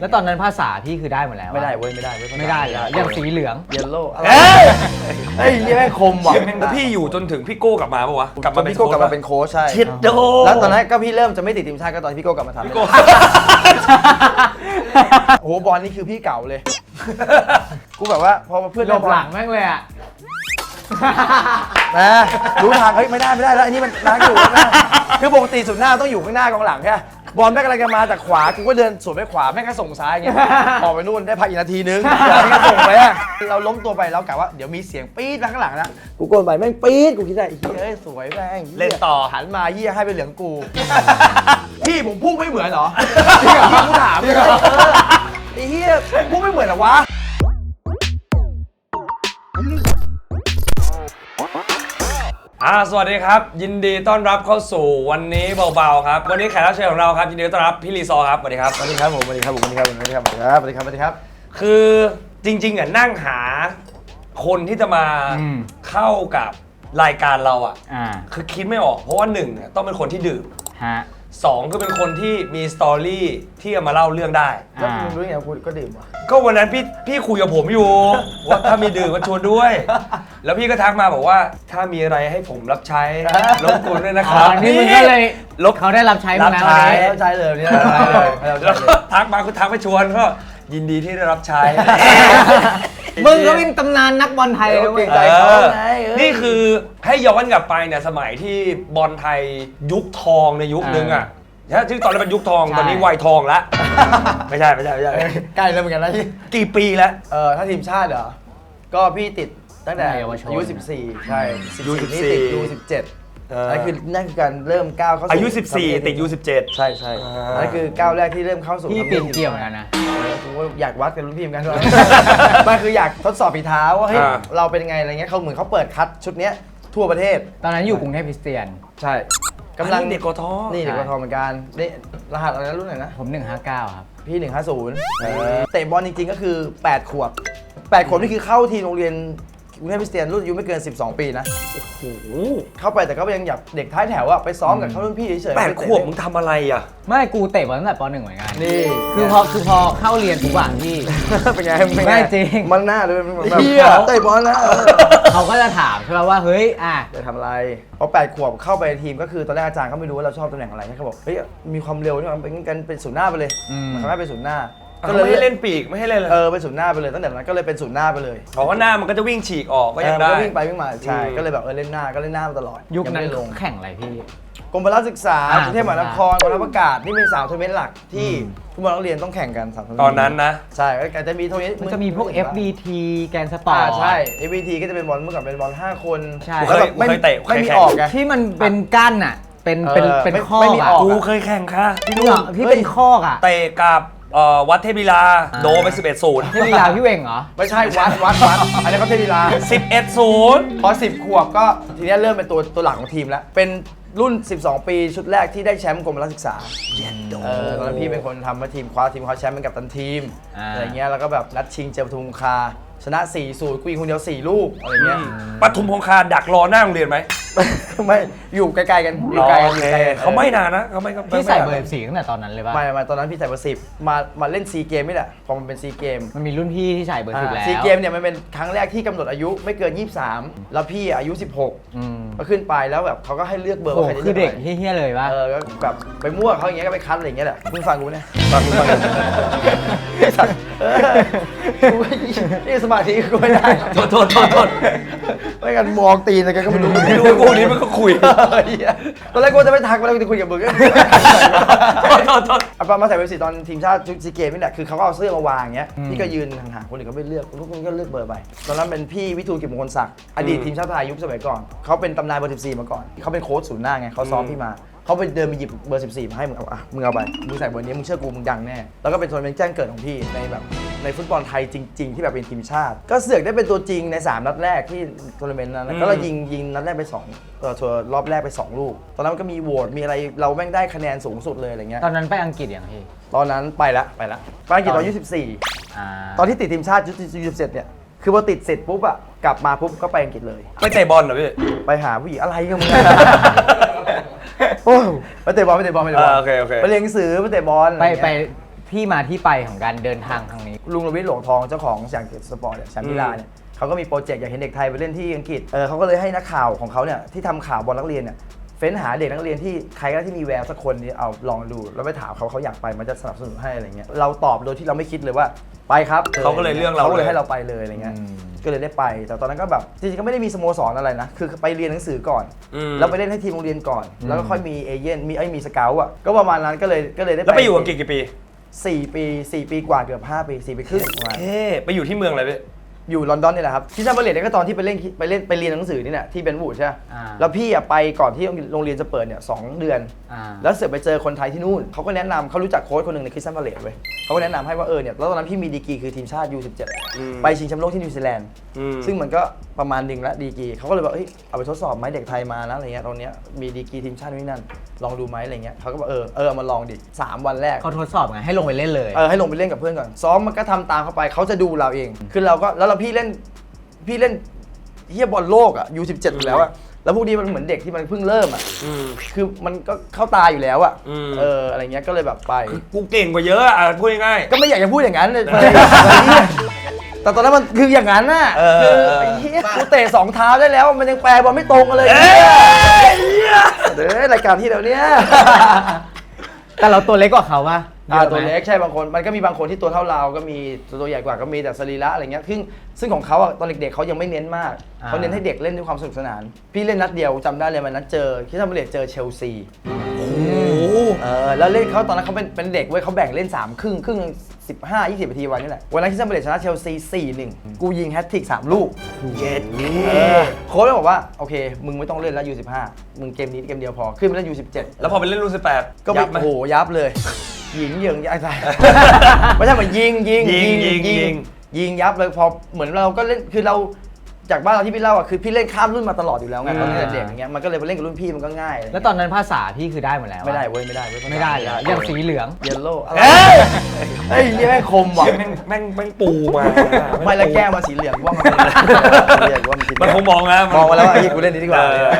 แล้วตอนนั้นภาษาพี่คือได้หมดแล้วอะไม่ได้เว้ยไม่ได้เว้ยไม่ได้เลยอะอย่างสีเหลือง เยลโล่อะไรเอ้ยเฮ้ยยี่แม่งคมว่ะแล้วพี่อยู่จนถึงพี่โก้กลับมาปะวะกลับมาเป็นพี่โก้กลับมาเป็นโค้ชโค้ชใช่ปะชิดโดแล้วตอนนั้นก็พี่เริ่มจะไม่ติดทีมชาติก็ตอนที่พี่โก้กลับมาทำนี่แหละโอ้โหบอลนี่คือพี่เก่าเลย กูแบบว่าพอเพื่อนหลบหลังแม่งเลยอะนะรู้ทางเฮ้ยไม่ได้ไม่ได้แล้วอันนี้มันล้างอยู่ข้างหน้าคือปกติสุดหน้าต้องอยู่ข้างหน้ากองหลังแค่ บอลแม่งกำลังจะมาจากขวากูก็เดินสวนไปขวาแม่งก็ส่งซ้ายไงออกไปนู่นได้พักอีกนาทีนึงแล้วนี่ก็ส่งไปอะเราล้มตัวไปเรากะว่าเดี๋ยวมีเสียงปี๊ดมาข้างหลังนะกูโกนไปแม่งปี๊ดกูคิดได้เฮ้ยสวยแม่งเล่นต่อหันมาเฮียให้เป็นเหลืองกูพี่ผมพุ่งไม่เหมือนเหรอจริงเหรอพี่กูถามเลยไอ้เฮียพุ่งไม่เหมือนเหรอวะ อ่าสวัสดีครับ ยินดีต้อนรับเข้าสู่วันนี้เบาๆครับ วันนี้แขกรับเชิญของเราครับยินดีต้อนรับพี่รีซอร์ครับสวัสดีครับ สวัสดีครับผมสวัสดีครับผมสวัสดีครับสวัสดีครับสวัสดีครับสวัสดีครับสวัสดีครับ คือจริงๆอะนั่งหาคนที่จะมาอืม เข้ากับรายการเราอะ อ่าคือคิดไม่ออกเพราะว่าหนึ่งเนี่ยต้องเป็นคนที่ดื่มฮะ สองก็เป็นคนที่มีสตอรี่ที่จะมาเล่าเรื่องได้ แล้วอ่ามึงรู้ยังไงกูก็ดื่มวะก็วันนั้นพี่พี่คุยกับผมอยู่ ว่าถ้ามีดื่มมาชวนด้วย แล้วพี่ก็ทักมาบอกว่าถ้ามีอะไรให้ผมรับใช้รบกวนด้วยนะคอ๋รัอบนี่มึงก็เลยลบเขาได้รับใช้มึงแล้วรับใช้วันนี้แล้วใจเลยเนี่ยแล้วใจเลย แล้วใจแล้วเลยทักมาคุณทักไปชวนก็ยินดีที่ได้รับใช้ มึงก็เป็นตำนานนักบอลไทยเลยเก่เว้ยงใจเขาไงเอ้ย นี่คือให้ย้อนกลับไปเนี่ยสมัยที่บอลไทยยุคทองในยุคนึงอะใช่ซึ่งตอนนั้นเป็นยุคทองตอนนี้วัยทองแล้วไม่ใช่ไม่ใช่ไม่ใช่ใกล้แล้วเหมือนกันนะที่กี่ปีแล้ว เออถ้าทีมชาติเหรอ ก็พี่ติดตั้งแต่เยาวชน อายุ14 ใช่อายุ14 นี่14ติดยู17 เออนั่นคือนั่นคือการเริ่มก้าวเข้าสู่อายุทำ14 ติดยู17 ใช่ใช่อ่านั่นั่นคือก้าวแรกที่เริ่มเข้าสู่พี่ทำปีนเกี่ยวเหมือนกันนะกูก็อยากวัดกับรุ่นพี่เหมือนกันด้วยมันคืออยากทดสอบฝีเท้าว่าเฮ้ยอ่า เราเป็นยังไงอะไรเงี้ยเขาเหมือนเขาเปิดคัดชุดเนี้ยทั่วประเทศตอนนั้นอยู่กรุงเทพคริสเตียน ใช่กำลังอันนี้เด็กกทนี่เด็กใช่กทเหมือนกันนี่รหัสอะไรนะรุ่นไหนนะ ผม 159 ครับ พี่ 150เออเตะบอลจริงๆ ก็คือ 8 ขวบ 8 ขวบนี่คือเข้าทีมโรงเรียน กรุงเทพคริสเตียนรุ่นอายุไม่เกิน 12 ปีนะ โอ้โหเข้าไปแต่ก็ยังอยากเด็กท้ายแถวอะไปซ้อมกับเขารุ่นพี่เฉยๆแปดไม่ขเตะวบมึงทำอะไรอะ ไม่กูเตะบอลตั้งแต่ป .1 เหมือนกันนี่คือพอคือพอเข้าเรียนทุกวันพี่ เป็นไงเป็นไงไม่จริง มันหน้าด้วยมันแบบเหี้ย เตะบอลนะเออเขาก็จะถามใช่ไหมว่าเฮ้ยอะ จะทำอะไรพอ8ขวบเข้าไปทีมก็คือตอนแรกอาจารย์เขาไม่รู้ว่าเราชอบตำแหน่งอะไรเขาบอกเฮ้ยมีความเร็วนี่มันเป็นกันเป็นศูนย์หน้าไปเลยอืม เขาให้เป็นศูนย์หน้า ก็เลยไม่ให้เล่นปีกไม่ให้เล่นเลยเออเป็นศูนย์หน้าไปเลยตั้งแต่นั้นก็เลยเป็นศูนย์หน้าไปเลยเพราะว่าหน้ามันก็จะวิ่งฉีกออกก็ยังเออได้มันก็วิ่งไปวิ่งมาใช่อืม ก็เลยแบบเออเล่นหน้าก็เล่นหน้ามาตลอดยุคงนั้ไม่นได้ลง แข่งอะไรพี่ กรมพละศึกษาอ่ากรุงเทพมหานครกองทัพอากาศนี่เป็นสามทัวร์นาเมนต์หลักที่ทุกคนนักเรียนต้องแข่งกันสามทัวร์ตอนนั้นนะ ใช่ก็จะมีทัวร์นาเมนต์มันจะมีพวก FBT แกนสปออ่าร์ต ใช่ FBT ก็จะเป็นบอลเมื่อก่อนเป็นบอล5คนใช่ แล้วแบบไม่เคยเตะไม่มีเคยแข่ง ออกไง ที่มันเป็นกั้นอะ เป็น เป็น เออเป็นไม่ข้อไม่มีอะออก กูเคยแข่งค่ะที่ที่นู่นที่เป็นข้อกอะ เตะกับ เอ่อวัดเทพลีลาโดนไป 11ศูนย์ที่ลีลาพี่เวงเหรอ ไม่ใช่วัดวัดวัดอันนี้เขาเทพลีลา11ศูนย์พอ10 ขวบก็ทีเนี้ยเริ่มเป็นตัวตัวหลักของทีมแล้ว เป็นรุ่น 12 ปีชุดแรกที่ได้แชมป์กรมพละศึกษาเออตอนนั้นพี่เป็นคนทำมาทีมคว้าทีมคว้าแชมป์เป็นกับตันทีมอ่า อะไรเงี้ยแล้วก็แบบนัดชิงเจอปทุมคงคาชนะ4สูตรกูยิงคนเดียว 4 ลูกอะไรเงี้ย ปทุมคงคาดักรอหน้าโรงเรียนไหมไม่อยู่ใกล้ๆกันอยู่ไกลกันโออยู่เคไกลกันเขาไม่นานนะเขาไม่พี่ใส่เบอร์สีตั้งแต่ตอนนั้นเลยป่ะ ไม่ไม่ตอนนั้นพี่ใส่เบอร์สิบมามาเล่นซีเกมนี่แหละพอมันเป็นซีเกม มันมีรุ่นพี่ที่ใส่เบอร์สิบแล้วซีเกมเนี่ยมันเป็นครั้งแรกที่กำหนดอายุไม่เกิน 23 แล้วพี่อายุ 16 อืมก็ขึ้นไปแล้วแบบเขาก็ให้เลือกเบอร์โอ้ว่าใครจะคือเลืเด็กอกอะไรเฮี้ยๆเลยป่ะ เออก็แบบไปมั่วเขาอย่างเงี้ยก็ไปคัดอะไรอย่างเงี้ยแหละมึงฟังกูเนี่ยฟังกูฟังกู ไอ้สัตว์เออกูก็นี่สมาธิกูไม่ได้โทษโทษโทษโทษไม่กันมองตีนอะไรกันก็ไม่รู้ไม่รู้กูนี้มันก็คุยเออเหี้ยตอนแรกกูจะไม่ทักมาแล้วกูจะคุยกับมึงก็โทษโทษโทษเอาปามาใส่เบอร์สิตอนทีมชาติชุดซีเกมนี่แหละคือเขาก็เอาเสื้อมาวางอย่างเงี้ยพี่ก็ยืนห่างๆคนอื่นก็ไม่เลือกทุกคนก็เลือกเบอร์ไปตอนนั้นเป็นพี่วิทูลกิจมงคลศักดิ์อดีตทีมชาติไทยยุคสมัยก่อนเขาเป็นตำนานเบอร์14มาก่อนเขาเป็นโค้ชศูนย์หน้าไงเขาซ้อมพี่มา เขาไปเดินไปหยิบเบอร์ 14มาให้มึงเอาอะมึงเอาไปมึงใส่เบอร์นี้มึงเชื่อกูมึงดังแน่แล้วก็เป็นทัวร์นาเมนต์แจ้งเกิดของพี่ในแบบในฟุตบอลไทยจริง ๆ ที่แบบเป็นทีมชาติ ก็เสือกได้เป็นตัวจริงใน 3 นัดแรกที่ทัวร์นาเมนต์นั้นก็เรายิงยิงนัดแรกไป2เอ่อทัวร์รอบแรกไป2ลูก ตอนนั้นมันก็มีโหวตมีอะไรเราแม่งได้คะแนนสูงสุดเลยอะไรเงี้ยตอนนั้นไปอังกฤษอย่างพี่ ตอนนั้นไปละไปละไปอังกฤษตอนอายุ14 อ่าตอนที่ติดทีมชาติยุยุ17เนี่ย คือพอติดเสร็จปุ๊บอะกลับมาปุ๊บก็ไปอังกฤษเลยไปเตะบอลเหรอพี่ ไปหาผู้หญิงอะไรกันมึง โอ้ยไปเตะบอลไปเตะบอลไปเตะบอลอ่าโอเคโอเค ไปเรียนหนังสือไปเตะบอลไปอะรไปเงี้ยที่มาที่ไปของการเดินทางครั้งนี้ ลุงรวิทย์หลวงทองเจ้าของสยามสปอร์ตเนี่ยสยามกีฬาเนี่ยเขาก็มีโปรเจกต์อยากเห็นเด็กไทยไปเล่นที่อังกฤษเออเขาก็เลยให้นักข่าวของเขาเนี่ยที่ทำข่าวบอลนักเรียนเนี่ย เฟ้นหาเด็กนักเรียนที่ใครก็ได้ที่มีแววสักคนนี่เอาลองดู แล้วไปถามเขาเขาอยากไปมันจะสนับสนุนให้อะไรเงี้ยเราตอบโดยที่เราไม่คิดเลยว่าไปครับเขาก็เลยเลือกเราเขาก็เลยเลย ให้เราไปเลยอะไรเงี้ยอืมก็เลยได้ไป แต่ตอนนั้นก็แบบจริงๆก็ไม่ได้มีสโมสรอะไรนะคือไปเรียนหนังสือก่อน อืมแล้วไปเล่นให้ทีมโรงเรียนก่อน แล้วก็ค่อยมีเอเย่นมีไอ้ยมีสเกลอะก็ประมาณนั้นก็เลยก็เลยได้แล้วไปอยู่อังกฤษกี่ปีสี่ปีสี่ปีกว่าเกือบห้าปีสี่ปีครึ่งประมาณเฮ้ไปอยู่ที่เมืองอะไรพี่ อยู่ลอนดอนนี่แหละครับที่ซัมเบอร์เลตก็ตอนที่ไปเล่นไปเล่นไปเรียนหนังสือนี่แหละที่เบนวูดใช่ไหมอ่า แล้วพี่อะไปก่อนที่โรงเรียนจะเปิดเนี่ยสองเดือน อ่า แล้วเสือกไปเจอคนไทยที่นู่นเขาก็แนะนำเขารู้จักโค้ชคนหนึ่งในคริสตันพาเลตเว้ยเขาก็แนะนำให้ว่าเออเนี่ยแล้วตอนนั้นพี่มีดีกรีคือทีมชาติ U17 อืมไปชิงแชมป์โลกที่นิวซีแลนด์อืม ซึ่งมันก็ประมาณหนึ่งละดีกรีเขาก็เลยบอกเอ้ยเอาไปทดสอบไหมเด็กไทยมานะอะไรเงี้ยตรงเนี้ยมีดีกรีทีมชาตินี่นั่นลองดูไหมอะไรเงี้ยเขาก็บอกเออเออเอามาลองดิสามวันแรก เขาทดสอบไงให้ลงไปเล่นเลย เออให้ลงไปเล่นกับเพื่อนก่อนซ้อมมันก็ทำตามเข้าไปเขาจะดูเราเอง คือเราก็แล้วเราพี่เล่นพี่เล่นเฮียบอลโลกอะยูสิบเจ็ดอยู่แล้วอะแล้วพวกนี้มันเหมือนเด็กที่มันเพิ่งเริ่มอะอืม คือมันก็เข้าตาอยู่แล้วอะอืม เอออะไรเงี้ยก็เลยแบบไป กูเก่งกว่าเยอะอะพูดง่าย ก็ไม่อยากจะพูดอย่างนั้นเลยแต่ตอนนั้นมันคืออย่างนั้นน่ะเออ คือไอ้เหี้ยกูเตะสองเท้าได้แล้ว มันยังแปลบอลไม่ตรงกันเลยๆเอ้ยเหี้ยเด้อรายการที่เดี๋ยวเนี้ย แต่เราตัวเล็กกว่าเขาปะอ่าเยอะไหมตัวเล็กใช่บางคนมันก็มีบางคนที่ตัวเท่าเราก็มีตัวใหญ่กว่าก็มีแต่สรีระอะไรเงี้ยซึ่งซึ่งของเขาอะตอนเด็กๆเขายังไม่เน้นมากอ่าเขาเน้นให้เด็กเล่นด้วยความสนุกสนาน พี่เล่นนัดเดียวจำได้เลยวันนั้นเจอที่ทำเบลเจอเชลซีโอ้โหเออแล้วเล่นเขาตอนนั้นเขาเป็นเป็นเด็กเว้ยเขาแบ่งเล่น3ครึ่งครึ่ง สิบห้ายี่สิบนาทีวันนี้แหละ วันนั้นที่ทำเบลชนะเชลซีสี่หนึ่งกูยิงแฮตทริกสามลูก เย็ดเออโค้ชเลยบอกว่า โอเค มึงไม่ต้องเล่นแล้วยูสิบห้ามึงเกมนี้เกมเดียวพอ ขึ้นมาเล่นยูสิบเจ็ดแล้วพอไปเล่นรุ่นสิบแปดก็ไปยับไหมโอ้โหยับเลยยิงยิงยับใช่ไม่ใช่เหมือนยิงยิงยิงยิงยิงยิงยับเลยพอเหมือนเราก็เล่นคือเรา จากบ้านเราที่พี่เล่าอะคือพี่เล่นข้ามรุ่นมาตลอดอยู่แล้วไงตอนนี้เด็กอย่างเงี้ยมันก็เลยไปเล่นกับรุ่นพี่มันก็ง่ายแล้วตอนนั้นภาษาพี่คือได้หมดแล้วอะไม่ได้เว้ยไม่ได้เว้ยไม่ได้เลยอะอย่างสีเหลือง เยลโล่อะไรเอ้ยเฮ้ยนี่แม่งคมว่ะเชี่ยแม่งแม่งแม่งปูมาไม่แล้วแก้วมาสีเหลืองว่ามันสีเหลืองว่ามันสีเหลืมันองคงมองแล้วมองมาแล้วว่าไอ้เหี้ยกูเล่นนี้ดีกว่าเออเอ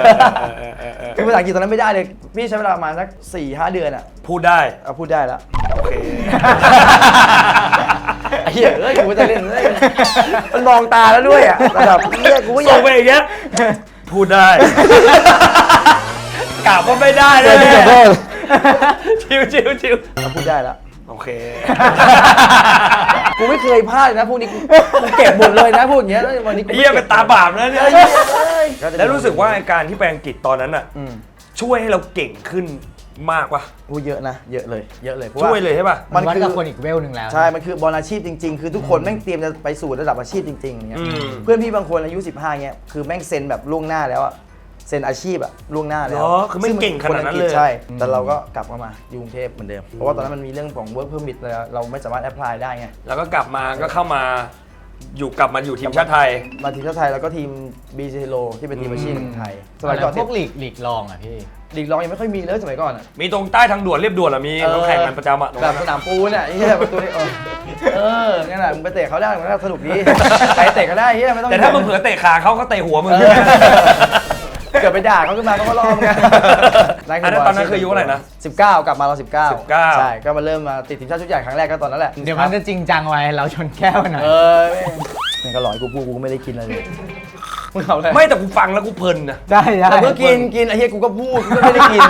อเออเออคือภาษาอังกฤษตอนนั้นไม่ได้เลย พี่ใช้เวลาประมาณสักสี่ห้าเดือนอะพูดได้ เอาพูดได้แล้ว โอเค ไอ้เหี้ยเอ้ยกูจะเล่นเลยมันมองตาแล้วด้วยอะระดับเหี้ยกูก็อส่ยางก ไปอย่างเงี้ยพูดได้กล่าวก็ไม่ได้เลยชิวชิวชิวเอาพูดได้แล้วโอเค กูไม่เคยพลาดเลยนะพวกนี้กูกูเก็บหมดเลยนะพวกอย่างเงี้ยแล้ววันนี้กูเยี่ยเป็นตาบาปนะเนี่ยไอ้เหี้ยเอ้ยแล้วรู้สึกว่าการที่ไปอังกฤษตอนนั้นอะ อืม ช่วยให้เราเก่งขึ้น มากปะกูเยอะนะ เยอะเลย เยอะเลยเพราะช่ว่าวยเลยใช่ปะมันวัดคือ กับคนอีกเวลหนึ่งแล้ว ใช่ มันคือบอลอาชีพจริงๆ คือทุกคนแม่งเตรียมจะไปสู่ระดับอาชีพจริงๆอย่างเงี้ย อืม เพื่อนพี่บางคนอายุ 15เงี้ย คือแม่งเซ็นแบบล่วงหน้าแล้วอะเซ็นอาชีพอะล่วงหน้าแล้วเหรอคือไม่เก่งขนาดนั้นเลย ใช่ แต่เราก็กลับมามาอยู่กรุงเทพเหมือนเดิม เพราะว่าตอนนั้นมันมีเรื่องของ work permit เลยเราไม่สามารถแอพพลายได้ไง แล้วก็กลับมาก็เข้ามา อยู่กลับมาอยู่ทีมชาติไทย มาทีมชาติไทยแล้วก็ทีม BC Hello ที่เป็นทีมอาชีพของไทยสสมัมัยยก่ก่ออนนพวกหลีกหลีกรองอะพี่ลีกร้องยังไม่ค่อยมีเลยสมัยก่อนอะมีตรงใต้ทางด่วนเรียบด่วนเหรอมีเออเขาแข่งกันประจำอะตรงแบบนั้นสนามปูนอะไอ้เหี้ยประตูนี่เออเอองั้นแหละมึงไปเตะเขาได้มันก็สนุกดีใครเตะก็ได้เฮียไม่ต้องแต่ถ้ามึงเผลอเตะขาเขาเขาเตะหัวมึง เออเกิดไปด่าเขาขึ้นมาเขาก็รอมไงอันนั้นตอนนั้นคืออายุเท่าไหร่นะ19 กลับมาเรา19 19 ใช่ก็มาเริ่มมาติดทีมชาติชุดใหญ่ครั้งแรกก็ตอนนั้นแหละเดี๋ยวมันจะจริงจังไว้เราชนแก้วหน่อยเออนี่ก็หลอยกูพูดกูก็ไม่ได้กินอะไรเลยมึงเอาอะไรไม่แต่กูฟังแล้วกูเพลินนะได้ได้แต่มึงก็กินกินไอ้เหี้ยกูก็พูดกูก็ไม่ได้กิน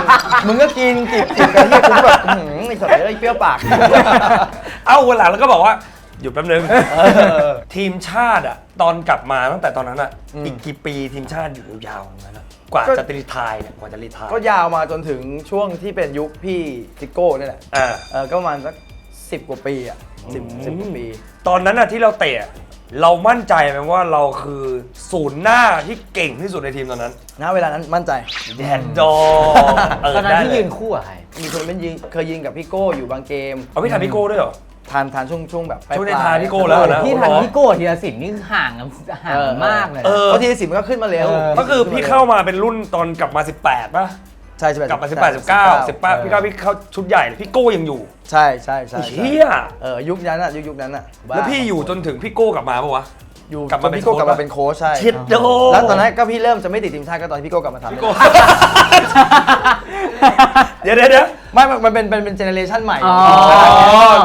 มึงก็กินจิบจิบกันไอ้เหี้ยกูก็แบบอื้อหือไอ้สัตว์เอ้ยเปรี้ยวปาก เอ้าวันหลังแล้วก็บอกว่าหยุดแป๊บนึงเออทีมชาติอะตอนกลับมาตั้งแต่ตอนนั้นอะอืมอีกกี่ปีทีมชาติอยู่ยาวๆอย่างนั้นอะ กว่าก็จะรีไทายเนี่ยกว่าจะรีไทายก็ยาวมาจนถึงช่วงที่เป็นยุคพี่ซิโก้นี่แหละอ่าเออก็ประมาณสักสิบกว่าปีอะสิบสิบกว่าปี ตอนนั้นอะที่เราเตะเรามั่นใจไหมว่าเราคือศูนย์หน้าที่เก่งที่สุดในทีมตอนนั้นณเวลานั้นมั่นใจแดนดอเออตอนนั้นได้ที่เลยืยนคู่กับใครมีคนเป็นยิงเคยยิงกับพี่โก้อยู่บางเกมเอาพี่ทำพี่โก้ด้วยเหรอ ทานทานช่วงช่วงแบบช่วงในปลยๆทานพี่โก้แล้วนะที่ทันพี่โก้ธีรศิลป์นี่คือห่างกันห่างเออมากเลยนะเออ เพราะทีสิบมันก็ขึ้นมาเร็วเออ ก็คือพี่เข้ามาเป็นรุ่นตอนกลับมา 18ป่ะ ใช่ใช่กลับมา18 19 18พี่เข้าพี่เข้าชุดใหญ่เลยพี่โก้ยังอยู่ใช่ใช่ใช่เฮียเออยุคนั้นอะยุคยุคนั้นอะบ้าแล้วพี่อยู่จนถึงพี่โก้กลับมาปะวะ อยู่กลับมาจนเป็นพี่โก้โค้ชกลับมาเป็นโค้ชใช่เช็ดโด แล้วตอนนั้นก็พี่เริ่มจะไม่ติดทีมชาติก็ตอนที่พี่โก้กลับมาทำพี่โก้เดี๋ยวเดี๋ยวเดี๋ยว ไม่มันมันเป็นเป็นเป็นเจเนอเรชันใหม่อ๋อ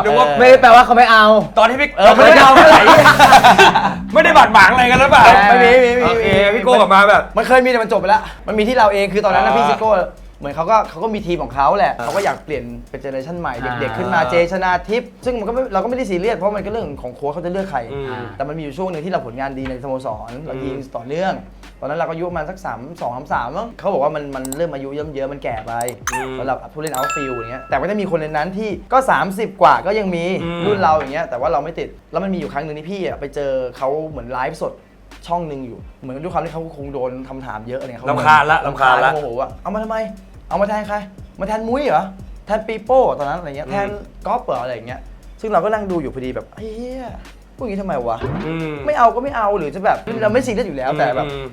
นึกว่า ไม่ได้แปลว่าเขาไม่เอา ตอนที่พี่เออไม่ได้เอาเท่าไหร่ไม่ได้บาดหมางอะไรกันหรือเปล่าไม่มีไม่มีโอเคไม่มีพี่โก้กลับมาแบบ มันเคยมีแต่มันจบไปแล้ว มันมีที่เราเองคือตอนนั้นนะอ่าพี่ซิโก้ เหมือนเขาก็เขาก็มีทีมของเขาแหละเขาก็อยากเปลี่ยนเป็นเจเนอเรชันใหม่อ่าเด็กๆขึ้นมาเจชนาทิพย์ซึ่งมันก็ไม่เราก็ไม่ได้ซีเรียสเพราะมันก็เรื่องของโค้ชเขาจะเลือกใครอืมแต่มันมีอยู่ช่วงหนึ่งที่เราผลงานดีในสโมสรเรายิงต่อเนื่อง ตอนนั้นเราก็อายุประมาณสักสามสองสามสามมั้งเขาบอกว่ามันมันเริ่มอายุเยอะๆมันแก่ไปอืมสำหรับผู้เล่นเอาฟิลอย่างเงี้ยแต่ก็จะมีคนในนั้นที่ก็ 30 กว่าก็ยังมีอืมรุ่นเราอย่างเงี้ยแต่ว่าเราไม่ติดแล้วมันมีอยู่ครั้งหนึ่งที่พี่อะไปเจอเขาเหมือนไลฟ์สดช่องหนึ่งอยู่เหมือนด้วยความที่เขาคงโดนคำถามเยอะอะไรเงี้ยเขลำคาญละลำคาญละโมโหว่าเอามาทำไม เอามาแทนใคร มาแทนมุ้ยเหรอ แทนปีโป้ตอนนั้นอะไรเงี้ย แทนก๊อฟเหรออะไรอย่างเงี้ย ซึ่งเราก็นั่งดูอยู่พอดีแบบเฮียพูดอย่างนี้ทำไมวะ อืม ไม่เอาก็ไม่เอาหรือจะแบบเราไม่ซีเรียสอยู่แล้วแต่แบบ อืม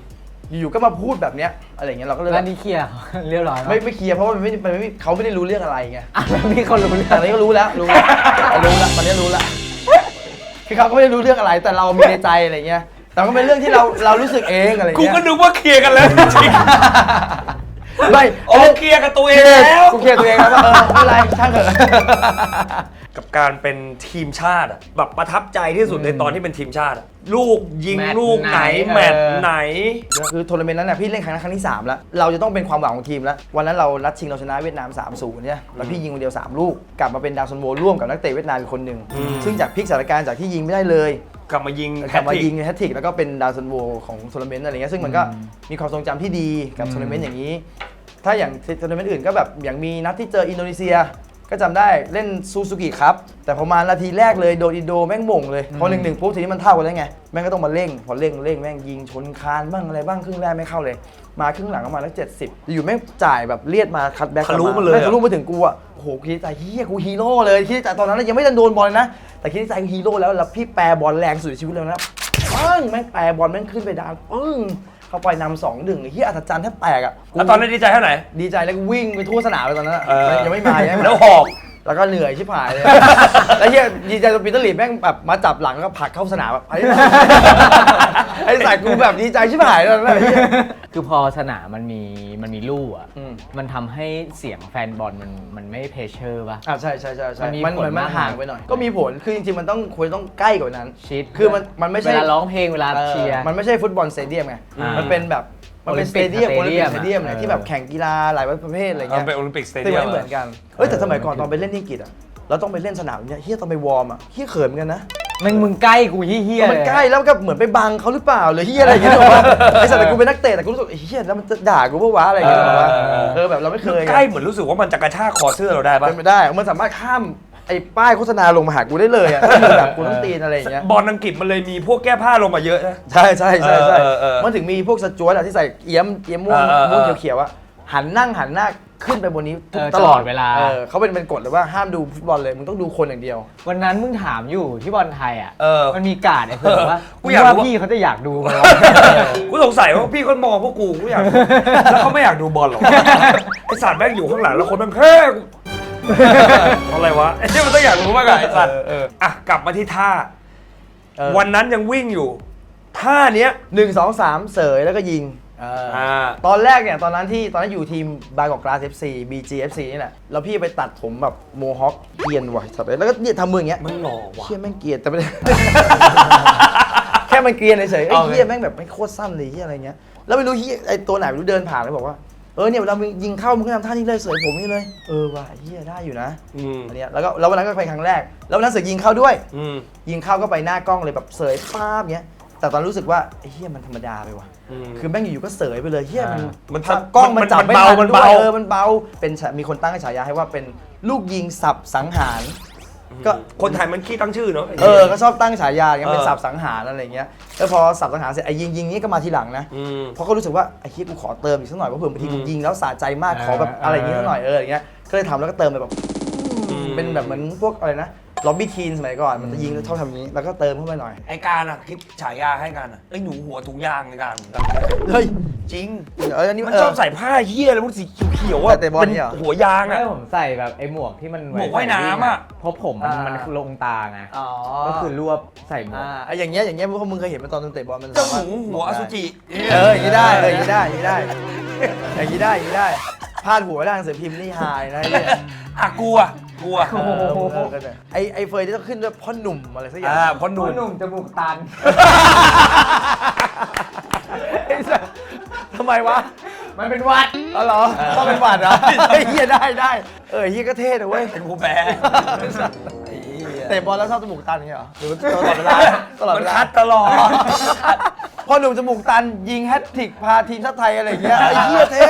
อยู่ๆก็มาพูดแบบเนี้ยอะไรเงี้ยเราก็เลยแล้วแบบนี่เคลียร์ เรียบร้อยไหมไม่ไม่เคลียร์เพราะว่ามันไม่มันไม่เขาไม่ได้รู้เรื่องอะไรไง อะแล้วมีคนรู้เรื่แต่องตอนนี้ก็รู้แล้วรู้แล้วรู้แล้วตอนนี้รู้แล้วคือเขาก็ไม่ได้รู้เรื่องอะไรแต่เรามีในใจอะไรเงี้ยแต่ก็เป็นเรื่องที่เราเรารู้สึกเองอะไรกูเงี้ยก็นึกว่าเคลียร์กันแล้วจริง ไม่ๆโอ้เคลียร์กับตัวเองแล้วกูเคลียร์ตัวเองแล้วว่าเออไม่เป็นไรช่างเถอะ กับการเป็นทีมชาติอะแบบประทับใจที่สุดในตอนที่เป็นทีมชาติอะลูกยิงลูกไหนแมตช์ไหน คือทัวร์นาเมนต์นั้นน่ะพี่เล่นครั้งนั้นครั้งที่ 3 แล้ว เราจะต้องเป็นความหวังของทีมแล้ว วันนั้นเรานัดชิงเราชนะเวียดนาม 3-0เนี่ยแล้วพี่ยิงคนเดียว 3 ลูก กลับมาเป็นดาวซันโวร่วมกับนักเตะเวียดนามอีกคนหนึ่ง อืม ซึ่งจากพลิกสถานการณ์จากที่ยิงไม่ได้เลย กลับมายิงกลับมายิงแฮตทริแฮตทริกแล้วก็เป็นดาวซันโวของทัวร์นาเมนต์อะไรเงี้ยซึ่งมันก็มีความทรงจำที่ดีกับทัวร์นาเมนต์อย่างนี้ ถ้าอย่างทัวร์นาเมนต์อื่นก็แบบอย่างมีนัดที่เจออินโดนีเซีย ก็จำได้เล่นซูซูกิครับ แต่พอมานาทีแรกเลยโดนอินโดแม่งหม่งเลยพอหนึ่งหนึ่งปุ๊บทีนี้มันเท่ากันแล้วไงแม่งก็ต้องมาเร่ง พอเร่งเร่งแม่งยิงชนคานบ้างอะไรบ้างครึ่งแรกไม่เข้าเลย มาครึ่งหลังก็มาแล้วเจ็ดสิบอยู่แม่งจ่ายแบบเลียดมาคัดแบ็คทะลุมาเลยอะแม่งทะลุมาถึงกูอะโอ้โหคิดในใจเฮียกูฮีโร่เลยคิดในใจตอนนั้นยังไม่ทันโดนบอลเลยนะ แต่คิดในใจกูฮีโร่แล้วแล้วพี่แปรบอลแรงสุดในชีวิตเลยนะปึ้งแม่งแปรบอลแม่งขึ้นไปดาวปึ้งเข้าไปนำสองหนึ่งเฮียอัศจรรย์แทบแตกอะกูแล้วตอนนั้นดีใจเท่าไหร่ดีใจแล้วก็วิ่งไปทั่วสนามเลยตอนนั้นอะเออยังไม่มายังไม่มา แล้วหอบ แล้วก็เหนื่อยชิบหายเลย แล้วเฮียดีใจจนปีเตอร์ลีดแม่งแบบมาจับหลังแล้วก็ผลักเข้าสนามแบบไอ้ไอ้สายกูแบบดีใจชิบหายเลยนะเหี้ย คือพอสนามมันมีมันมีลู่อะ อืม มันทำให้เสียงแฟนบอลมันมันไม่เพเชอร์ป่ะ อ่าใช่ใช่ใช่ใช่มันมีมันผลมันมันมากห่างนะไปหน่อย ก็มีผลคือจริงๆมันต้องควรต้องใกล้กว่านั้นชิดคือมันมันไม่ใช่เวลาร้องเพลงเวลาเชียร์ มันไม่ใช่ฟุตบอลสเตเดียมไงอ่ามั มันเป็นแบบ มันเป็นส Olympic เตเดียมโอลิมปิก Stadium สเตเดียมอะเนี่ยเออที่แบบแข่งกีฬาหลายประเภทอะไรมันเงี้ยเป็นโอลิมปิกสเตซึ่เดีงยมันมไม่เหมือนกันเฮ้ยแต่สมัยก่อนตอนไปเล่นที่อังกฤษอะเราต้องไปเล่นสนามเนี่ยเฮียตอนไปวอร์มอะเฮียเขินเหมือนกันนะมึงมึงใกล้กูเฮี้ยๆมันเลยใกล้แล้วก็เหมือนไปบังเขาหรือเปล่าหรือเฮียอะไรอย่างเงี้ยหรอวะไอ้สัตว์แต่กูเป็นนักเตะแต่กูรู้สึกไอ้เฮียแล้วมันจะด่ากูปะวะอะไรอย่างเงี้ยหรอวะเออแบบเราไม่เคยใกล้เหมือนรู้สึกว่ามันจะกระชากคอเสื้อเราได้ปะเป็นไปได้ มันสามารถข้าม ไอ้ป้ายโฆษณาลงมาหากูได้เลยอะถ้ามึงแบบกูต้องตีนอะไรอย่างเงี้ยบอลอังกฤษมันเลยมีพวกแก้ผ้าลงมาเยอะนะ ใช่ใช่ใช่ใช่เออเออเออมันถึงมีพวกสจวตอะที่ใส่เอี้ยมเอี้ยมม่วงเออเออเออ ม่วงเขียวๆอะหันนั่งหันหน้าขึ้นไปบนนี้ทุกเออตลอดตลอดเวลา ออเขาเป็นเป็นกฎเลยว่าห้ามดูฟุตบอลเลยมึงต้องดูคนอย่างเดียว วันนั้นมึงถามอยู่ที่บอลไทยอะ เออมันมีการ์ดไอ้เพื่อนว่ากูอยากรู้ว่า ว่าพี่เขาจะอยากดูไหมวะกูสงสัยว่าพี่เขามองพวกกูกูอยากแล้วเขาไม่อยากดูบอลหรอกไอสัตว์แม่งอยู่ข้างหลังแล้วคนแม่งเฮ้ย อะไรวะไอ้ที่มันต้องอยากรู้มากอะไอสัตว์เออเออ อะกลับมาที่ท่าเออวันนั้นยังวิ่งอยู่ ท่าเนี้ยหนึ่งสองสามเสยแล้วก็ยิงอ่า ตอนแรกเนี่ยตอนนั้นที่ตอนนั้นอยู่ทีมบางกอกกราส FC BGFC นี่แหละแล้วพี่ไปตัดผมแบบโมฮอคเกรียนว่ะสัตว์เลยแล้วก็เนี่ยทำมืออย่างเงี้ยมันหล่อว่ะ เชี่ยแม่งเกรียนแต่ไม่ได้ แค่มันเกรียนเฉยๆไอ้โอเคเหี้ยแม่งแบบไม่โคตรสั้นเลยเหี้ยอะไรเงี้ยแล้วไม่รู้เหี้ยไอ้ตัวไหนไม่รู้เดินผ่านแล้วบอกว่าเออเนี่ยเวลามึงยิงเข้ามึงก็ทำท่านี้เลยเสยผมนี่เลย เออว่ะเหี้ยได้อยู่นะอืมอันเนี้ยแล้วก็แล้ววันนั้นก็เป็นครั้งแรก แล้ววันนั้นเสือยิงเข้าด้วย อืมยิงเข้าก็ไปหน้ากล้องเลยแบบเสยป้าบเงี้ย แต่ตอนรู้สึกว่าไอ้เฮียมันธรรมดาไปว่ะ อืม คือแม่งอยู่ๆก็เสยไปเลยเฮียมันมันจับกล้องมันจับไม่มันเบาทันมันด้วยเบา เออมันเบาเป็นฉะมีคนตั้งฉายาให้ว่าเป็นลูกยิงสับสังหาร ก็คนไทยมันขี้ตั้งชื่อเนาะ เออก็ชอบตั้งฉายาอย่างเงี้ยเป็นเออ สับสังหารอะไรเงี้ยแล้วพอสับสังหารเสร็จไอ้ยิงยิงนี้ก็มาทีหลังนะ อืม เพราะก็รู้สึกว่าไอ้เฮียกูขอเติมอีกสักหน่อยเพราะเผื่อบางทีอืมกูยิงแล้วสะใจมากขอแบบเออออะไรอย่างงี้สักหน่อยเอออย่างเงี้ยก็เลยทำแล้วก็เติมไปแบบอืม เป็นแบบเหมือนพวกอะไรนะ ล็อบบี้ทีนสมัยก่อนมันจะยิงแล้วชอบทำอย่างนี้ แล้วก็เติมเข้าไปหน่อย ไอการอะคิดฉายาให้กันอะไอหนูหัวถุงยางในการเฮ้ย จริงเอออันนี้มันเอชออบใส่ผ้าเหี้ยอะไรพวกสีเขียวๆอะแต่บอลเนี่ยเหรอป็หัวยางไม่อะผมใส่แบบไอ้หมวกที่มันหมวกว่ายน้ำอะ เพราะผมมันอ่ามั มันลงตาไงอ๋อก็คือรวบใส่หมวก อ่าไอ้อย่างเงี้ยอย่างเงี้ยพวกมึงเคยเห็นมันตอนเตะบอลมันเจ้าหสมรมูถหัวอสุจิเอออย่างนี้ได้เอออย่างนี้ได้อย่างนี้ได้อย่างนี้ได้อย่างนี้ได้พาดหัวได้หนังสือพิมพ์นี่หายนะไอ้เนี่ยอะกลัว กลัวเออมึงเลิกกันเถอะไอ้ไอ้เฟยที่ต้องขึ้นด้วยพ่อหนุ่มอะไรสักอย่าง อ่าเพราะหนุ่ผู้มหนุ่มจมูกตัน ไอ้สัสทำไมวะมันเป็นหวัด อ๋อเหรอต้องเป็นหวัดเหรอไอ้เฮียได้ได้เออเฮียก็เท่นะเว้ยเป็นกูแพ้เตะบอลแล้วชอบจมูกตันอย่างเงี้ยเหรอหรือตลอดเวลาตลอดมัเวนลาคัดตลอด พ่อหนุ่มจมูกตันยิงแฮตทริกพาทีมชาติไทยอะไรอย่างเงี้ยไอ้เหี้ยเท่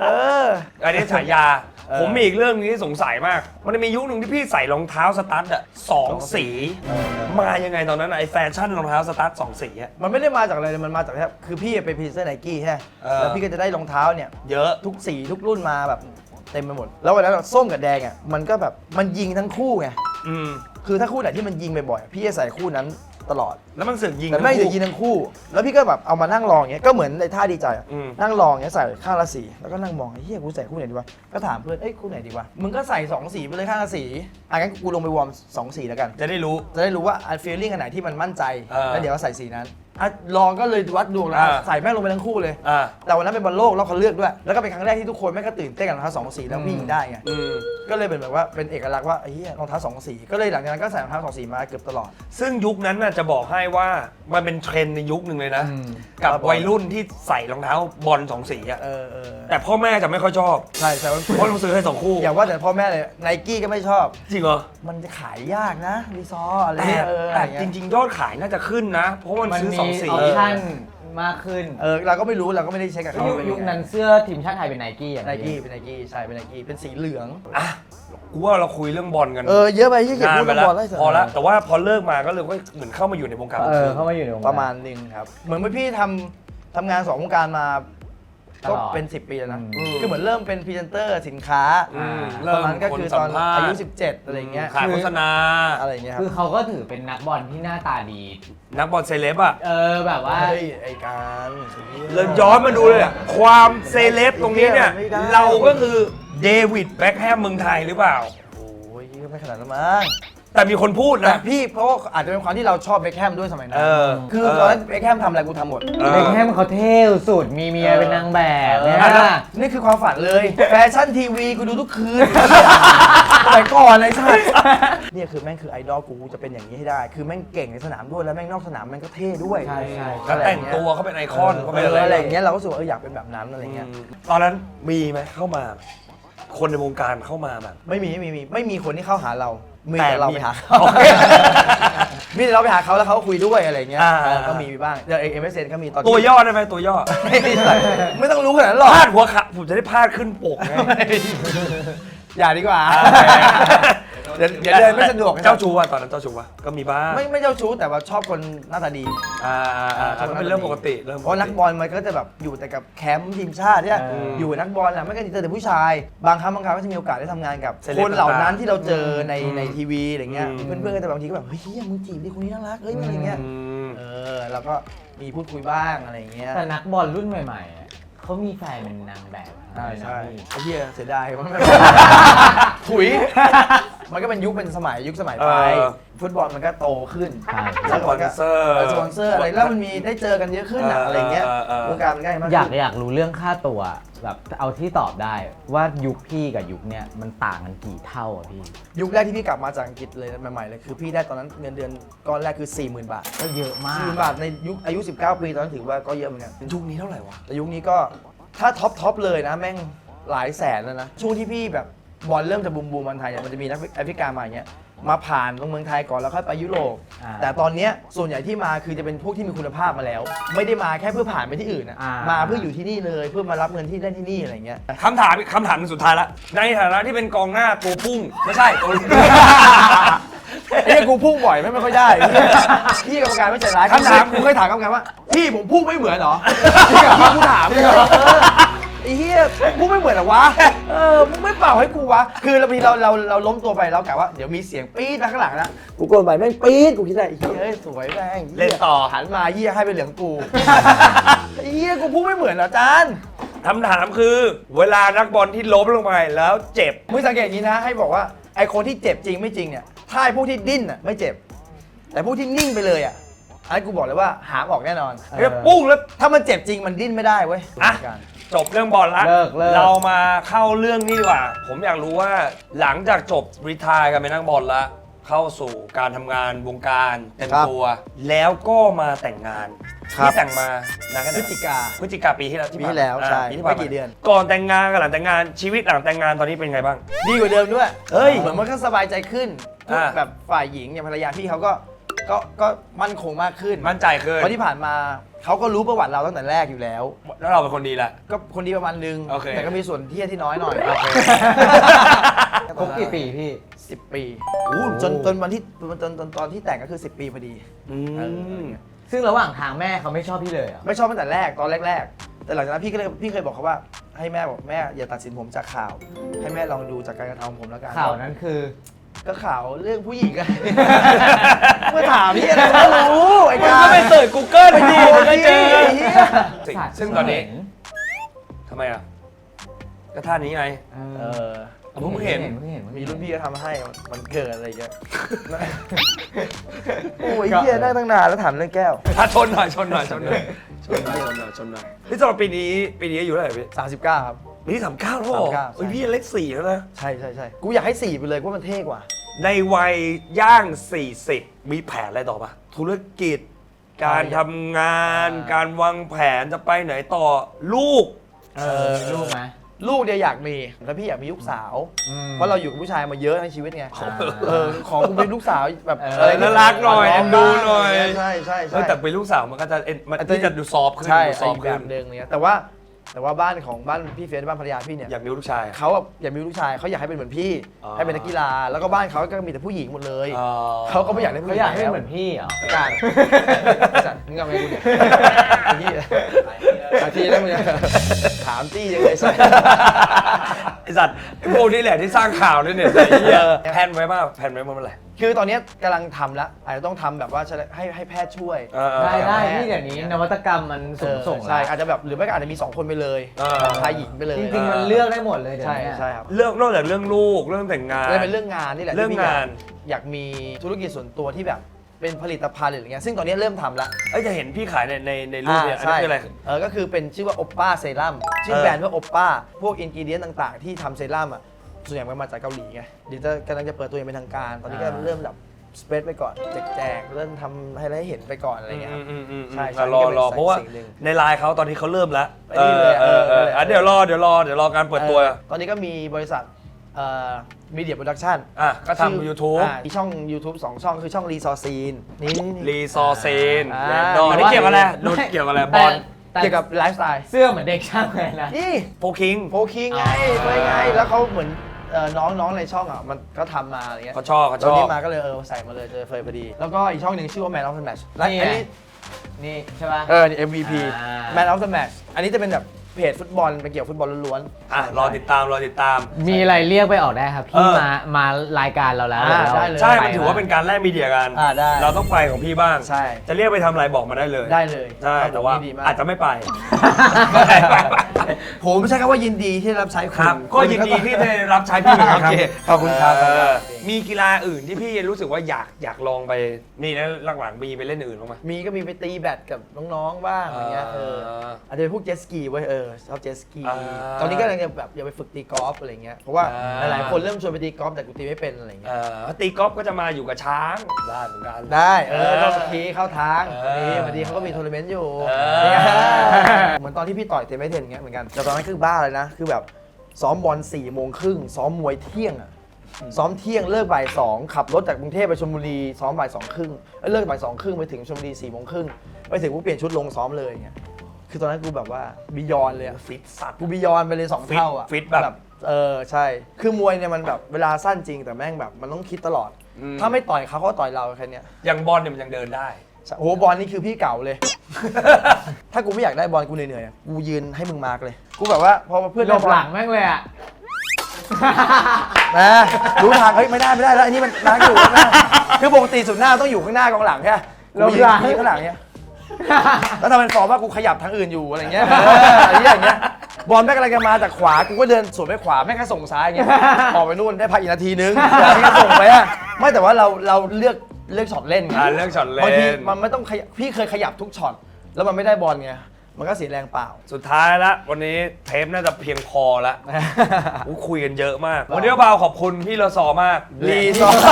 เออ อันนี้ฉายาเออ ผมมีอีกเรื่องนึงที่สงสัยมาก มันมียุคหนึ่งที่พี่ใส่รองเท้าสตั๊ดอะสองสี มายังไงตอนนั้นอะไอแฟชั่นรองเท้าสตั๊ดสองสีอะ มันไม่ได้มาจากอะไรเลยมันมาจากแค่คือพี่เป็นพรีเซนเตอร์ไนกี้ใช่ไหมเออ แล้วพี่ก็จะได้รองเท้าเนี่ย เยอะ ทุกสีทุกรุ่นมาแบบเต็มไปหมด แล้ววันนั้นอะส้มกับแดงอะมันก็แบบมันยิงทั้งคู่ไง อืม คือถ้าคู่ไหนที่มันยิงบ่อยๆพี่จะใส่คู่นั้น ตลอด แล้วมันเสือกยิงแต่ไม่งจะยิงทั้งคู่ แล้วพี่ก็แบบเอามานั่งลองอย่างเงี้ย ก็เหมือนในท่าดีใจอะอืม นั่งลองเงี้ยใส่ข้างละสี แล้วก็นั่งมองไอ้เฮียกูใส่คู่ไหนดีวะ ก็ถามเพื่อน เอ้ยคู่ไหนดีวะ มึงก็ใส่สองสีไปเลยข้างละสีอะงั้นกูลงไปวอร์มสองสีแล้วกัน จะได้รู้ จะได้รู้ว่าอันฟีลลิ่งอันไหนที่มันมั่นใจ เออ แล้วเดี๋ยวใส่สีนั้น อะลองก็เลยวัดดวงแล้วอ่า ใส่แม่งลงไปทั้งคู่เลย อ่า แต่วันนั้นเป็นบอลโลกแล้วเขาเลือกด้วย แล้วก็เป็นครั้งแรกที่ทุกคนแม่งก็ตื่นเต้นกับรองเท้าสองสีแล้ววิ่งได้ไง อืม ก็เลยเป็นแบบว่าเป็นเอกลักษณ์ว่าไอ้เหี้ยรองเท้าสองสี ก็เลยหลังจากนั้นก็ใส่รองเท้าสองสีมาเกือบตลอด ซึ่งยุคนั้นน่ะจะบอกให้ว่ามันเป็นเทรนด์ในยุคหนึ่งเลยนะ อืม กับครับผมวัยรุ่นที่ใส่รองเท้าบอลสองสีอะเออเออแต่พ่อแม่จะไม่ค่อยชอบใช่ใช่ว่าเพราะต้องซื้อให้สองคู่อย่าว่าแต่พ่อแม่เลยไนกี้ก็ไม่ชอบ จริงเหรอมันจะขายยากนะรีซออะไรแต่เงี้ยเอออะแต่ไรเงี้จยริง ๆ ยอดขายน่าจะขึ้นนะ เพราะมันมันซื้อมีสองสีออปชั่นมากขึ้นเออเราก็ไม่รู้เราก็ไม่ได้เช็คกับเขายุคเป็นยุคยังไงนั้นเสื้อทีมชาติไทยเป็นไนกี้อย่างไนเดียวกี้เป็นไนกี้ใช่เป็นไนกี้เป็นสีเหลืองอะกูว่าเราคุยเรื่องบอลกันเออเยอะไปที่เก็บนานพูดไปเรื่องแล้วบอลได้เถอะพอแล้วแต่ว่าพอเลิกมาก็เลยก็เหมือนเข้ามาอยู่ในวงการบันเออเทิงเข้ามาอยู่ในวงกประมาณหนึงครับ เหมือนว่าพี่ทำทำงานสองวงการมา ตก็ลอด เป็น 10 ปีแล้วนะอืมคือเหมือนเริ่มเป็นพรีเซนเตอร์สินค้าอืมตเริ่อนมนั้นก็คนคือสัตอมนภาษณ์ อายุ 17 อะไรอย่างเงี้ยขายโฆษณา อะไรอย่างเงี้ยครัคืบอเขาก็ถือเป็นนักบอลที่หน้าตาดี นักบอลเซเลบอะเออแบบว่า เฮ้ยไอการเลยย้อนมาดูเลยอะความเซเลบตรงนี้เนี่ยไม่ได้เราก็คือเดวิดแบ็คแฮมเมืองไทยหรือเปล่า โอ้ยไม่ขนาดนั้นมั้ง แต่มีคนพูดแต่นะ พี่เพราะว่าอาจจะเป็นความที่เราชอบเบคแฮมด้วยสมัยนั้นเออคือเออตอนนั้นเบคแฮมทำอะไรกูทำหมดเออ เบคแฮมเขาเท่สุด มีเมียเป็นนางแบบเนี่ยเออนี่คือความฝันเลยแฟชั่นทีวีกูดูทุกคืนสมัยก่อนไอ้สัสเนี่ยคือแม่งคือไอดอลกูจะเป็นอย่างนี้ให้ได้ คือแม่งเก่งในสนามด้วยแล้วแม่งนอกสนามแม่งก็เท่ด้วยใช่ใช่ แล้วแต่งตัวเขาเป็นไอคอนเขาเอเป็นออะไรอะไรอย่างเงี้ยเราก็รู้สึกว่าเอออยากเป็นแบบนั้นอะไรเงี้ยอืมตอนนั้นมีไหมเข้ามา คนในวงการเข้ามาแบบ ไม่มีไม่มีไม่มีคนที่เข้าหาเรา มีแต่แต่เรามีไปหาเขาโอเคมีแต่เราไปหาเขาแล้วเขาก็คุยด้วยอะไรเงี้ยอ่า เออก็มีบ้างเดี๋ยวเอ็มเอสเอ็นก็มีตอนตัวย่อได้ไหมตัวย่อไม่ต้องรู้ขนาดนั้นหรอกพาดหัวขาผมจะได้พาดขึ้นปกไง อย่าดีกว่าเดี๋ยวเดี๋ยวเดินไม่สะดวกเจ้าชู้อะตอนนั้นเจ้าชู้อะก็มีบ้างไม่ไม่เจ้าชู้แต่ว่าชอบคนหน้าตาดีอ่าอ่าอ่าอ่าก็เป็นเรื่องปกติเรื่องเพราะนักบอลมันก็จะแบบอยู่แต่กับแคมป์ทีมชาติเนี่ยเออออยู่กับนักบอลอะไม่ก็เจอแต่ผู้ชาย บางครั้งบางครั้งก็จะมีโอกาสได้ทำงานกับเซเลบคนเหล่านั้นต่างๆที่เราเจอในอืมในทีวีอะไรเงี้ยอืม เพื่อนๆก็จะบางทีก็แบบเฮ้ยเหี้ยมึงจีบดิคนนี้น่ารักเฮ้ยอะไรเงี้ยอืมเออแล้วก็มีพูดคุยบ้างอะไรเงี้ยแต่นักบอลรุ่นใหม่ๆอะเขามีแฟนเป็นนางแบบใช่ใช่นะพี่ไอ้เหี้ยเสียดายว่าไม่ถุย มันก็เป็นยุคเป็นสมัยยุคสมัยไป เออ ฟุตบอลมันก็โตขึ้น ใช่แล้วก็มันก็สปอนเซอร์ สปอนเซอร์อะไรแล้วมันมีได้เจอกันเยอะขึ้นอะเอออะไรเงี้ยเออเออวงการมันใกล้มากอยากขึ้นอยากรู้เรื่องค่าตัวแบบเอาที่ตอบได้ว่ายุคพี่กับยุคเนี้ยมันต่างกันกี่เท่าอะพี่ยุคแรกที่พี่กลับมาจากอังกฤษเลยใหม่ๆเลยคือพี่ได้ตอนนั้นเงินเดือนก้อนแรกคือ 40,000 บาทก็เยอะมาก40,000บาทในยุคอายุ 19 ปีตอนนั้นถือว่าก็เยอะเหมือนกันยุคนี้เท่าไหร่วะแต่ยุคนี้ก็ถ้าท็อปท็อปเลยนะแม่งหลายแสนแล้วนะช่วงที่พี่แบบ บอลเริ่มจะบูมบูมมันไทยอะมันจะมีนักแอฟริกามาอย่างเงี้ยมาผ่านตรงเมืองไทยก่อนแล้วค่อยไปยุโรปอ่าแต่ตอนเนี้ยส่วนใหญ่ที่มาคือจะเป็นพวกที่มีคุณภาพมาแล้ว ไม่ได้มาแค่เพื่อผ่านไปที่อื่นอะอ่ามาเพื่ออยู่ที่นี่เลยเพื่อมารับเงินที่ได้ที่นี่อะไรเงี้ย คำถามคำถามสุดท้ายละ ในฐานะที่เป็นกองหน้าตัวพุ่ง ไม่ใช่ตัว ไอ้เหี้ยกูพุ่งบ่อยไม่ไม่ค่อยได้ พี่กรรมการไม่ใจร้ายคำถามกูเคยถามกรรมการว่าพี่ผมพุ่งไม่เหมือนเหรอพี่กับพี่กูถามเลย ไอ้เหี้ยกูไม่เหมือนเหรอวะเออมึงไม่เป่าให้กูวะ คือเราพีเราเราเราล้มตัวไปเรากะว่าเดี๋ยวมีเสียงปี๊ดมาข้างหลังนะกูกดไปแม่งปี๊ดกูคิดได้ไอ้เหี้ยเอ้ยสวยแม่งเล่นต่อ หันมาเหี้ยให้เป็นเหลืองกูไอ้เหี้ยกูพูดไม่เหมือนเหรออาจารย์คำถามคือ เวลานักบอลที่ล้มลงไปแล้วเจ็บ มึงสังเกตอย่างนี้นะ ให้บอกว่าไอ้คนที่เจ็บจริงไม่จริงเนี่ยถ้าไอ้พวกที่ดิ้นอะไม่เจ็บ แต่พวกที่นิ่งไปเลยอะอันนี้กูบอกเลยว่าหามออกแน่นอนเออแล้วปุ้งแล้วถ้ามันเจ็บจริงมันดิ้นไม่ได้เว้ยอะ จบเรื่องบอลละเลิกเลิก เรามาเข้าเรื่องนี้ดีกว่า ผมอยากรู้ว่าหลังจากจบรีทายกันเป็นนักบอลละเข้าสู่การทำงานวงการเต็มครับตัว แล้วก็มาแต่งงานครับที่แต่งมานานแค่ไหพนฤศจิกาพฤศจิกาปีที่แล้วปีที่แล้วผ่านใช่อ่าปีที่ผ่านไม่กี่เดือน ก่อนแต่งงานกับหลังแต่งงานชีวิตหลังแต่งงานตอนนี้เป็นไงบ้าง ดีกว่าเดิมด้วยเฮ้ยเหมือนมันก็สบายใจขึ้นอ่า แบบฝ่ายหญิงอย่างภรรยาพี่เขาก็ก็ก็มั่นคงมากขึ้นมั่นใจขึ้น เพราะที่ผ่านมา เขาก็รู้ประวัติเราตั้งแต่แรกอยู่แล้ว แล้วเราเป็นคนดีแหละ ก็คนดีประมาณนึง โอเค แต่ก็มีส่วนเที่ยที่น้อยหน่อยครบกี่ปีพี่ สิบปีจนจนวันที่จนจนตอนที่แต่งก็คือ 10 ปีพอดี อืม ซึ่งระหว่างทางแม่เขาไม่ชอบพี่เลยเหรอไม่ชอบตั้งแต่แรกตอนแรก ๆ แต่หลังจากนั้นพี่ก็เลยพี่เคยบอกเขาว่าให้แม่บอกแม่อย่าตัดสินผมจากข่าว ให้แม่ลองดูจากการกระทำของผมแล้วกันข่าวนั้นคือ ก็ข่าวเรื่องผู้หญิงกันเมื่อถามพี่อะไรก็รู้ไอ้ มึงกาก็ไปเสิร์ช Google ไปดูดูก็เจอไอ้เหี้ยซึ่งสัตว์ซึ่งตอนนี้เห็ทำไมอะก็ท่านี้ไงเอเอออผมเพิ่งเห็น เพิ่งเห็นเพิ่งมีเห็นรุ่นพี่ก็ทำให้มันเกิดอะไรอย่างเงี้ย โอ้ยเฮียได้ตั้งนานแล้วถามเรื่องแก้วอะชนหน่อยชนหน่อยชนหน่อยชนหน่อยชนหน่อยชนหน่อยนี่สำหรับปีนี้ปีนี้อายุเท่าไหร่พี่39 ครับ ปีที่สามเก้าแล้วเหรอ39 เฮ้ยพี่เลขสี่แล้วนะ ใช่ใช่ใช่กูอยากให้ 4 ไปเลยเพราะมันเท่กว่า ในวัยย่าง 40 มีแผนอะไรต่อปะธุรกิจ การทำงาน อ่า การวางแผนจะไปไหนต่อลูก เออมีลูกไหม ลูกเดียวอยากมีแล้วพี่อยากมีลูกสาว อืมเพราะเราอยู่กับผู้ชายมาเยอะในชีวิตไงอ่าเออของกูเป็นลูกสาวแบบเอออะไรน่ารักหน่อยขเอ็นดูหน่อย ใช่ใช่เอใช่ อแต่เป็นลูกสาวมันก็จะเอ็นมันอันนี้ที่จะดูซอฟต์ขึ้นใช่ดูซอฟอีต์กแบขึ้นบหนึ่งเนี่ยแต่ว่า แต่ว่าบ้านของบ้านพี่เฟียสบ้านภรรยาพี่เนี่ยอยากมีลูกชาย เขาอะอยากมีลูกชายเขาอยากให้เป็นเหมือนพี่ อ๋อ ให้เป็นนักกีฬา แล้วก็บ้านเขาก็มีแต่ผู้หญิงหมดเลยอ๋อเขาก็ไม่อยากได้ผู้หเขาญิงอยากให้แล้วเหมือนพี่เหรอ การจัดมึงกับไงกูเนี่ยไอ้เหี้ยอาทีแล้วมึงเนี่ยถามจี้ยังไงใส่ไอ สัตว์ไอ้พวกนี้แหละที่สร้างข่าวด้วยเนี่ยไอ้เหี้ยแพลนไว้มากแพลนไว้เมื่อไหร่ คือตอนเนี้ยกำลังทำแล้วอาจจะต้องทำแบบว่าให้ให้แพทย์ช่วย เออเออได้ได้แม่นี่เดี๋ยวนี้นวัตกรรมมันสูงส่งใช่แล้วอาจจะแบบหรือไม่ก็อาจจะมี 2 คนไปเลยเออชายหญิงไปเลยจริงๆมันเลือกได้หมดเลยเดี๋ยวใช่นี้ใช่ครับเรื่องนอกจากเรื่องลูกเรื่องแต่งงาน เลยเป็นเรื่องงานนี่แหละเรื่องที่พี่ยกงานอยากมีธุรกิจส่วนตัวที่แบบ เป็นผลิตภัณฑ์หรืออะไรเงี้ยซึ่งตอนนี้เริ่มทำแล้วเอ้ยจะเห็นพี่ขายในในในรูปเนี่ยอันนี้คืออะไร เออก็คือเป็นชื่อว่าโอปป้าเซรั่มชื่อเออ แบรนด์ว่าโอปป้าพวกอินกิเดียนต่างๆ ที่ทำเซรั่มอะส่วนใหญ่มันมาจากเกาหลีไงเดี๋ยวจะกำลังจะเปิดตัวอย่างเป็นทางการ ตอนนี้ก็เริ่มแบบสเปรดไปก่อนแจกๆเริ่มทำให้ได้เห็นไปก่อนอะไรเงี้ยครับอืมอืมอืมใช่อืมใช่รอนี่ก็เป็นรอเพราะว่าสิ่งหนึ่ง ในไลน์เขาตอนนี้เขาเริ่มแล้วไปนี่เลยเออเออเอออะเดี๋ยวรอเดี๋ยวรอเดี๋ยวรอการเปิดตัวออตอนนี้ก็มีบริษัท มีเดียโปรดักชั่นอะก็ทำ YouTube มีช่อง YouTube 2ช่องคือช่องรีซอซีนนี่นี่นี่รีซอเซนอ่าดอนนี่เกี่ยวกับอะไรนุชเกี่ยวกับอะไรบอลแต่เกี่ยวกับไลฟ์สไตล์เสื้อเหมือนเด็กช่างเลยนะนี่โพคิงโพคิงไงอ๋อไปไง แล้วเขาเหมือนเอ่อน้องน้องในช่องอะมันก็ทำมาอะไรเงี้ยเขาชอบเขาตชอนอบนี้มาก็เลยเออใส่มาเลยเจอเฟยพอดี แล้วก็อีกช่องหนึ่งชื่อว่า Man of the Match และนี่อันไงนี้นี่ใช่ป่ะเออนี่ MVP อ่า Man of the Match อันนี้จะเป็นแบบ เพจฟุตบอลเป็นเกี่ยวกับฟุตบอลล้วนๆอะรอติดตามรอติดตาม มีอะไรเรียกไปออกได้ครับเอพี่อมามารายการเราแล้วอ่าดี๋วราได้เลย ใช่ไปมันถือว่าเป็นการแลกมีเดียกัน อ่าได้เราต้องไปของพี่บ้าง ใช่ จะเรียกไปทำอะไรบอกมาได้เลยได้เลยใช่ครับแต่ว่าดีมกอาจจะไม่ไปผมไม่ใช่คำว่ายินดีที่รับใช้คุคณรับ ก็ยินดีที่ได้รับใช้พี่เหมือนกันครับโอเคขอบคุณครับเออมีกีฬาอื่นที่พี่รู้สึกว่าอยากอยากลองไปนี่นะหลังๆมีไปเล่นอื่นบ้างไหม มีก็มีไปตีแบดกับน้องๆบ้างอะไรเงี้ยเอออาจจะเป็นพวกเจตสกีไว้ยเออชอบเจตสกี อ่าตอนนี้ก็กำลังจะแบบอยากไปฝึกตีกอล์ฟอะไรเงี้ยเพราะว่าอ่าหลายๆคนเริ่มชวนไปตีกอล์ฟแต่กูตีไม่เป็นอะไรเงี้ย เอ่อตีกอล์ฟก็จะมาอยู่กับช้างได้เหมือนกัน ได้เออเออก็ทีเข้าทางเออนี่พอดีเขาก็มีทัวร์นาเมนต์อยู่เออ เนี่ยเหมือนตอนที่พี่ต่อยเตะไม่เทนเงี้ยเหมือนกันแต่ตอนนั้นคือบ้าเลยนะ คือแบบซ้อมบอลสี่โมงครึ่งซ้อมมวยเที่ยงอะซ้อมเที่ยงเลิกบ่ายสองขับรถจากกรุงเทพไปชลบุรีซ้อมบ่ายสองครึ่งเอ้ยเลิกบ่ายสองครึ่งไปถึงชลบุรีสี่โมงครึ่งไปถึงกูเปลี่ยนชุดลงซ้อมเลยเงี้ยคือตอนนั้นกูแบบว่าบิยอนเลยอะ ฟิตสัตว์ กูบียอนไปเลยสองฟิตเท่าอะฟิตแบบเออใช่ คือมวยเนี่ยมันแบบเวลาสั้นจริงแต่แม่งแบบมันต้องคิดตลอด อืม ถ้าไม่ต่อยเขาก็ต่อยเราแค่เนี้ย อย่างบอลเนี่ยมันยังเดินได้ใช่ โอ้โหบอลนี่คือพี่เก่าเลย ถ้ากูไม่อยากได้บอลกูเหนื่อยๆอะกูยืนให้มึงมาร์กเลย กูแบบว่าพอเพื่อนหลบหลังแม่งเลยอะ นะรู้ทางเฮ้ยไม่ได้ไม่ได้แล้วอันนี้มันล้างอยู่ข้างหน้าคือปกติสุดหน้าต้องอยู่ข้างหน้ากองหลังใช่ไหมกูหลบยืนหลังยืนข้างหลังเนี้ยแล้วทำเป็นฟอร์มว่ากูขยับทางอื่นอยู่อะไรเงี้ยเอออะไรอย่างเงี้ยบอลแม่งกำลังจะมาจากขวากูก็เดินสวนไปขวาแม่งก็ส่งซ้ายอย่างเงี้ยออกไปนู่นได้พักอีกนาทีนึงอยากให้ก็ส่งไปอะไม่แต่ว่าเราเราเลือก เลือกช็อตเล่นไงอ่าเรื่องช็อตเล่บางทีนมันไม่ต้องขยับพี่เคยขยับทุกช็อตแล้วมันไม่ได้บอลไงมันก็เสียแรงเปล่า สุดท้ายละวันนี้เทปน่าจะเพียงพอละอู้คุยกันเยอะมาก วันนี้เบาขอบคุณพี่เลอซอมากลีซอร์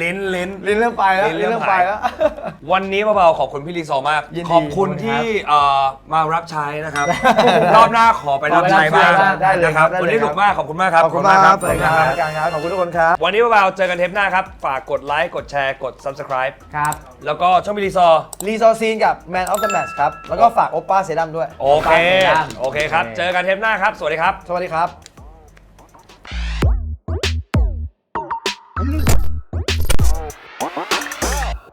ลิ้นลิ้น ลิ้นเริ่มไปแล้วลิ้นลิ้นเริ่เริ่มมไปไปแล้ว วันนี้เบาๆขอบคุณพี่ลีซอมาก ยินดีขอบคุณขอบคุณครับที่เอ่อมารับใช้นะครับ รอบหน้าขอไปรับใช้บ้างได้เลยนะครับได้เลยวันนี้คสรับนุกมากขอบคุณมากครับขอบคุณมากครับสวัสดีครับการงานขอบคุณทุกคนครับ วันนี้เบาๆเจอกันเทปหน้าครับ ฝากกดไลค์กดแชร์กด subscribe ครับ แล้วก็ช่องพี่ลีซอ รีซอร์ซีนกับ Man of the Match ครับ แล้วก็ฝากโอป้าเซดัมด้วย โอเค โอเคครับ เจอกันเทปหน้าครับ สวัสดีครับ สวัสดีครับ